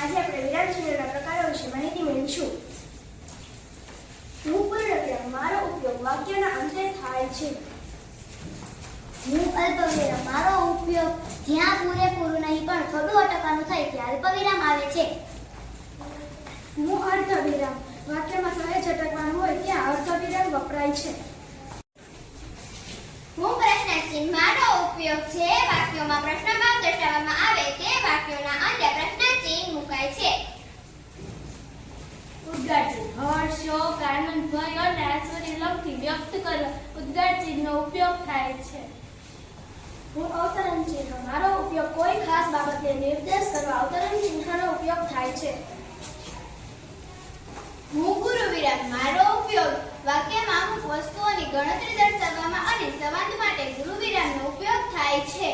આજે આપણે વિરામચિહ્નોના પ્રકારો વિશે માહિતી મેળવીશું. હું પૂર્ણ મારો ઉપયોગ વાક્યના અંતે થાય છે. હું અલ્પવિરામ, મારો ઉપયોગ જ્યાં પૂરેપૂરું નહીં, પણ થોડું અટકવાનું થાય ત્યાં અલ્પવિરામ આવે છે. હું અર્ધવિરામ, વાક્યમાં સહેજ અટકવાનું હોય ત્યાં અર્ધવિરામ વપરાય છે. હું પ્રશ્નાર્થી મારો ઉપયોગ છે વાક્યોમાં પ્રશ્નમાં ખાસ બાબતને નિર્દેશ કરવા અવતરણ ચિહ્નનો ઉપયોગ થાય છે. હું ગુરુ મારો ઉપયોગ વાક્યમાં અમુક વસ્તુઓની ગણતરી દર્શાવવામાં અને સંવાદ માટે ગુરુ વિરામનો ઉપયોગ થાય છે.